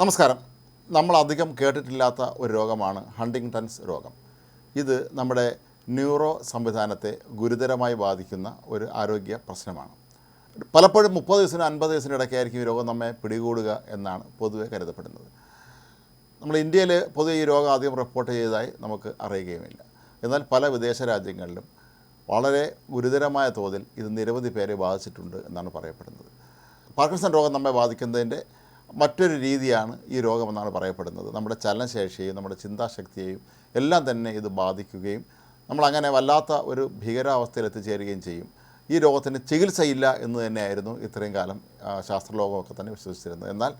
നമസ്കാരം. നമ്മൾ അധികം കേട്ടിട്ടില്ലാത്ത ഒരു രോഗമാണ് ഹണ്ടിങ്ടൺസ് രോഗം. ഇത് നമ്മുടെ ന്യൂറോ സംവിധാനത്തെ ഗുരുതരമായി ബാധിക്കുന്ന ഒരു ആരോഗ്യ പ്രശ്നമാണ്. പലപ്പോഴും മുപ്പത് ദിവസത്തിന് അൻപത് ദിവസത്തിന് ഇടയ്ക്കായിരിക്കും ഈ രോഗം നമ്മെ പിടികൂടുക എന്നാണ് പൊതുവെ കരുതപ്പെടുന്നത്. നമ്മൾ ഇന്ത്യയിൽ പൊതുവെ ഈ രോഗം ആദ്യം റിപ്പോർട്ട് ചെയ്തതായി നമുക്ക് അറിയുകയുമില്ല. എന്നാൽ പല വിദേശ രാജ്യങ്ങളിലും വളരെ ഗുരുതരമായ തോതിൽ ഇത് നിരവധി പേരെ ബാധിച്ചിട്ടുണ്ട് എന്നാണ് പറയപ്പെടുന്നത്. പാർക്കിൻസൺ രോഗം നമ്മെ ബാധിക്കുന്നതിന്റെ മറ്റൊരു രീതിയാണ് ഈ രോഗമെന്നാണ് പറയപ്പെടുന്നത്. നമ്മുടെ ചലനശേഷിയെയും നമ്മുടെ ചിന്താശക്തിയെയും എല്ലാം തന്നെ ഇത് ബാധിക്കുകയും നമ്മളങ്ങനെ വല്ലാത്ത ഒരു ഭീകരാവസ്ഥയിൽ എത്തിച്ചേരുകയും ചെയ്യും. ഈ രോഗത്തിന് ചികിത്സയില്ല എന്ന് തന്നെയായിരുന്നു ഇത്രയും കാലം ശാസ്ത്രലോകമൊക്കെ തന്നെ വിശ്വസിച്ചിരുന്നത്. എന്നാൽ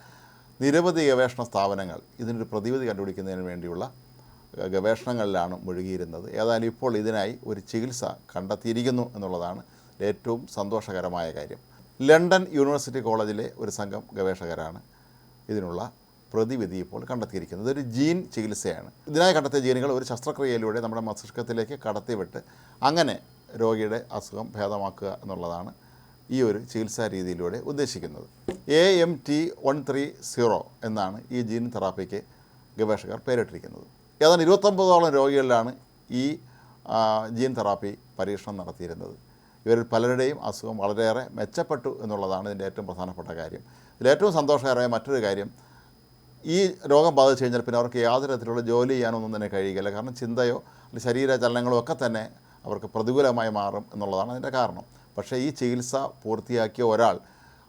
നിരവധി ഗവേഷണ സ്ഥാപനങ്ങൾ ഇതിനൊരു പ്രതിവിധി കണ്ടുപിടിക്കുന്നതിന് വേണ്ടിയുള്ള ഗവേഷണങ്ങളിലാണ് മുഴുകിയിരുന്നത്. ഏതായാലും ഇപ്പോൾ ഇതിനായി ഒരു ചികിത്സ കണ്ടെത്തിയിരിക്കുന്നു എന്നുള്ളതാണ് ഏറ്റവും സന്തോഷകരമായ കാര്യം. ലണ്ടൻ യൂണിവേഴ്സിറ്റി കോളേജിലെ ഒരു സംഘം ഗവേഷകരാണ്. ഇതിനുള്ള പ്രതിവിധി ഇപ്പോൾ കണ്ടെത്തിയിരിക്കുന്നത്. ഇതൊരു ജീൻ ചികിത്സയാണ്. ഇതിനായി കണ്ടെത്തിയ ജീനുകൾ ഒരു ശസ്ത്രക്രിയയിലൂടെ നമ്മുടെ മസ്തിഷ്കത്തിലേക്ക് കടത്തിവിട്ട് അങ്ങനെ രോഗിയുടെ അസുഖം ഭേദമാക്കുക എന്നുള്ളതാണ് ഈ ഒരു ചികിത്സാ രീതിയിലൂടെ ഉദ്ദേശിക്കുന്നത്. A M T one three zero എന്നാണ് ഈ ജീൻ തെറാപ്പിക്ക് ഗവേഷകർ പേരിട്ടിരിക്കുന്നത്. ഏതാണ്ട് ഇരുപത്തൊമ്പതോളം രോഗികളിലാണ് ഈ ജീൻ തെറാപ്പി പരീക്ഷണം നടത്തിയിരുന്നത്. ഇവരിൽ പലരുടെയും അസുഖം വളരെയേറെ മെച്ചപ്പെട്ടു എന്നുള്ളതാണ് ഇതിന്റെ ഏറ്റവും പ്രധാനപ്പെട്ട കാര്യം. ഇതിലേറ്റവും സന്തോഷകരമായ മറ്റൊരു കാര്യം ഈ രോഗം ബാധിച്ചു കഴിഞ്ഞാൽ പിന്നെ അവർക്ക് യാതൊരു തരത്തിലുള്ള ജോലി ചെയ്യാനൊന്നും തന്നെ കഴിയുകയില്ല കാരണം ചിന്തയോ ശരീര ചലനങ്ങളോ ഒക്കെ തന്നെ അവർക്ക് പ്രതികൂലമായി മാറും എന്നുള്ളതാണ് അതിന്റെ കാരണം. പക്ഷേ ഈ ചികിത്സ പൂർത്തിയാക്കിയ ഒരാൾ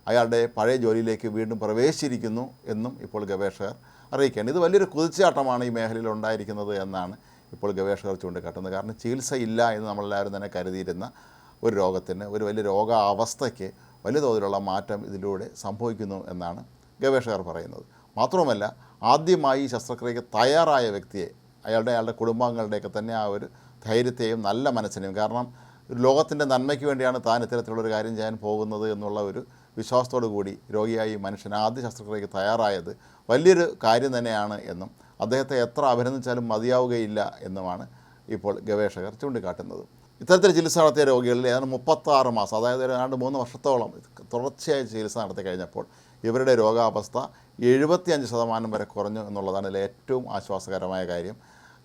അയാളുടെ പഴയ ജോലിയിലേക്ക് വീണ്ടും പ്രവേശിച്ചിരിക്കുന്നു എന്നും ഇപ്പോൾ ഗവേഷകർ അറിയിക്കുകയാണ്. ഇത് വലിയൊരു കുതിച്ചാട്ടമാണ് ഈ മേഖലയിൽ ഉണ്ടായിരിക്കുന്നത് എന്നാണ് ഇപ്പോൾ ഗവേഷകർ ചൂണ്ടിക്കാട്ടുന്നത്. കാരണം ചികിത്സ ഇല്ല എന്ന് നമ്മളെല്ലാവരും തന്നെ കരുതിയിരുന്ന ഒരു രോഗത്തിന് ഒരു വലിയ രോഗാവസ്ഥയ്ക്ക് വലിയ തോതിലുള്ള മാറ്റം ഇതിലൂടെ സംഭവിക്കുന്നു എന്നാണ് ഗവേഷകർ പറയുന്നത്. മാത്രവുമല്ല ആദ്യമായി ശസ്ത്രക്രിയയ്ക്ക് തയ്യാറായ വ്യക്തിയെ അയാളുടെ അയാളുടെ കുടുംബാംഗങ്ങളുടെയൊക്കെ തന്നെ ആ ഒരു ധൈര്യത്തെയും നല്ല മനസ്സിനെയും കാരണം ലോകത്തിന്റെ നന്മയ്ക്ക് വേണ്ടിയാണ് താൻ ഇത്തരത്തിലുള്ളൊരു കാര്യം ചെയ്യാൻ പോകുന്നത് എന്നുള്ള ഒരു വിശ്വാസത്തോടു കൂടി രോഗിയായി മനുഷ്യൻ ആദ്യ ശസ്ത്രക്രിയയ്ക്ക് തയ്യാറായത് വലിയൊരു കാര്യം തന്നെയാണ് എന്നും അദ്ദേഹത്തെ എത്ര അഭിനന്ദിച്ചാലും മതിയാവുകയില്ല എന്നുമാണ് ഇപ്പോൾ ഗവേഷകർ ചൂണ്ടിക്കാട്ടുന്നത്. ഇത്തരത്തിൽ ചികിത്സ നടത്തിയ രോഗികളിൽ ഏതാണ്ട് മുപ്പത്താറ് മാസം അതായത് ഏതാണ്ട് മൂന്ന് വർഷത്തോളം തുടർച്ചയായി ചികിത്സ നടത്തി കഴിഞ്ഞപ്പോൾ ഇവരുടെ രോഗാവസ്ഥ എഴുപത്തിയഞ്ച് ശതമാനം വരെ കുറഞ്ഞു എന്നുള്ളതാണ് ഏറ്റവും ആശ്വാസകരമായ കാര്യം.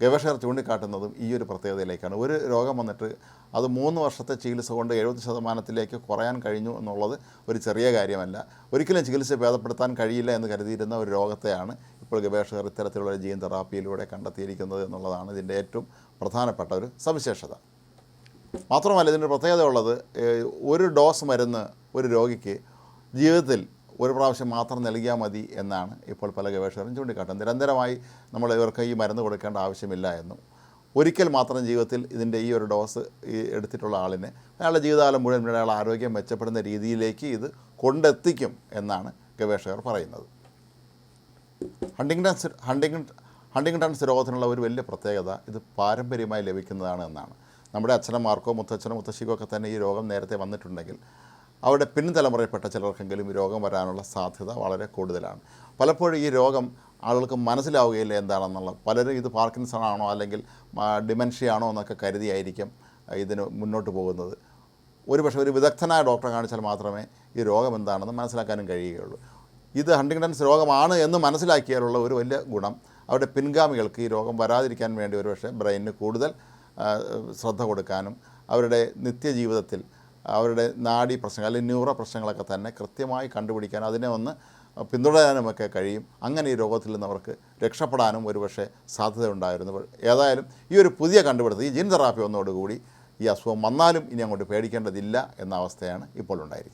ഗവേഷകർ ചൂണ്ടിക്കാട്ടുന്നതും ഈ ഒരു പ്രത്യേകതയിലേക്കാണ്. ഒരു രോഗം വന്നിട്ട് അത് മൂന്ന് വർഷത്തെ ചികിത്സ കൊണ്ട് എഴുപത് ശതമാനത്തിലേക്ക് കുറയാൻ കഴിഞ്ഞു എന്നുള്ളത് ഒരു ചെറിയ കാര്യമല്ല. ഒരിക്കലും ചികിത്സ ഭേദപ്പെടുത്താൻ കഴിയില്ല എന്ന് കരുതിയിരുന്ന ഒരു രോഗത്തെയാണ് ഇപ്പോൾ ഗവേഷകർ ഇത്തരത്തിലുള്ള ജീൻ തെറാപ്പിയിലൂടെ കണ്ടെത്തിയിരിക്കുന്നത് എന്നുള്ളതാണ് ഇതിന്റെ ഏറ്റവും പ്രധാനപ്പെട്ട ഒരു സവിശേഷത. മാത്രമല്ല ഇതിന്റെ പ്രത്യേകത ഉള്ളത് ഒരു ഡോസ് മരുന്ന് ഒരു രോഗിക്ക് ജീവിതത്തിൽ ഒരു പ്രാവശ്യം മാത്രം നൽകിയാൽ മതി എന്നാണ് ഇപ്പോൾ പല ഗവേഷകരും ചൂണ്ടിക്കാട്ടുന്നത്. നിരന്തരമായി നമ്മൾ ഇവർക്ക് ഈ മരുന്ന് കൊടുക്കേണ്ട ആവശ്യമില്ല എന്നും ഒരിക്കൽ മാത്രം ജീവിതത്തിൽ ഇതിന്റെ ഈ ഒരു ഡോസ് ഈ എടുത്തിട്ടുള്ള ആളിനെ അയാളുടെ ജീവിതകാലം മുഴുവൻ അയാളുടെ ആരോഗ്യം മെച്ചപ്പെടുന്ന രീതിയിലേക്ക് ഇത് കൊണ്ടെത്തിക്കും എന്നാണ് ഗവേഷകർ പറയുന്നത്. ഹണ്ടിങ്ടൺസ് ഹണ്ടിങ് ഹണ്ടിങ്ടൺസ് രോഗത്തിനുള്ള ഒരു വലിയ പ്രത്യേകത ഇത് പാരമ്പര്യമായി ലഭിക്കുന്നതാണ് എന്നാണ്. നമ്മുടെ അച്ഛനമാർക്കോ മുത്തച്ഛനോ മുത്തശ്ശിക്കോ ഒക്കെ തന്നെ ഈ രോഗം നേരത്തെ വന്നിട്ടുണ്ടെങ്കിൽ അവരുടെ പിൻതലമുറയിൽപ്പെട്ട ചിലർക്കെങ്കിലും ഈ രോഗം വരാനുള്ള സാധ്യത വളരെ കൂടുതലാണ്. പലപ്പോഴും ഈ രോഗം ആളുകൾക്ക് മനസ്സിലാവുകയില്ല എന്താണെന്നുള്ള പലരും ഇത് പാർക്കിൻസൺ ആണോ അല്ലെങ്കിൽ ഡിമെൻഷ്യ ആണോ എന്നൊക്കെ കരുതിയായിരിക്കും ഇതിന് മുന്നോട്ട് പോകുന്നത്. ഒരു പക്ഷേ ഒരു വിദഗ്ധനായ ഡോക്ടറെ കാണിച്ചാൽ മാത്രമേ ഈ രോഗം എന്താണെന്ന് മനസ്സിലാക്കാനും കഴിയുകയുള്ളൂ. ഇത് ഹണ്ടിങ്ടൺസ് രോഗമാണ് എന്ന് മനസ്സിലാക്കിയാലുള്ള ഒരു വലിയ ഗുണം. അവരുടെ പിൻഗാമികൾക്ക് ഈ രോഗം വരാതിരിക്കാൻ വേണ്ടി ഒരുപക്ഷെ ബ്രെയിനിന് കൂടുതൽ ശ്രദ്ധ കൊടുക്കാനും അവരുടെ നിത്യജീവിതത്തിൽ അവരുടെ നാഡി പ്രശ്നങ്ങൾ അല്ലെങ്കിൽ ന്യൂറോ പ്രശ്നങ്ങളൊക്കെ തന്നെ കൃത്യമായി കണ്ടുപിടിക്കാൻ അതിനെ ഒന്ന് പിന്തുടരാനുമൊക്കെ കഴിയും. അങ്ങനെ ഈ രോഗത്തിൽ നിന്ന് അവർക്ക് രക്ഷപ്പെടാനും ഒരുപക്ഷെ സാധ്യത ഉണ്ടായിരുന്നു ഏതായാലും ഈ ഒരു പുതിയ കണ്ടുപിടുത്തം ഈ ജീൻ തെറാപ്പി വന്നതോടുകൂടി ഈ അസുഖം വന്നാലും ഇനി അങ്ങോട്ട് പേടിക്കേണ്ടതില്ല എന്ന അവസ്ഥയാണ് ഇപ്പോൾ ഉണ്ടായിരിക്കുന്നത്.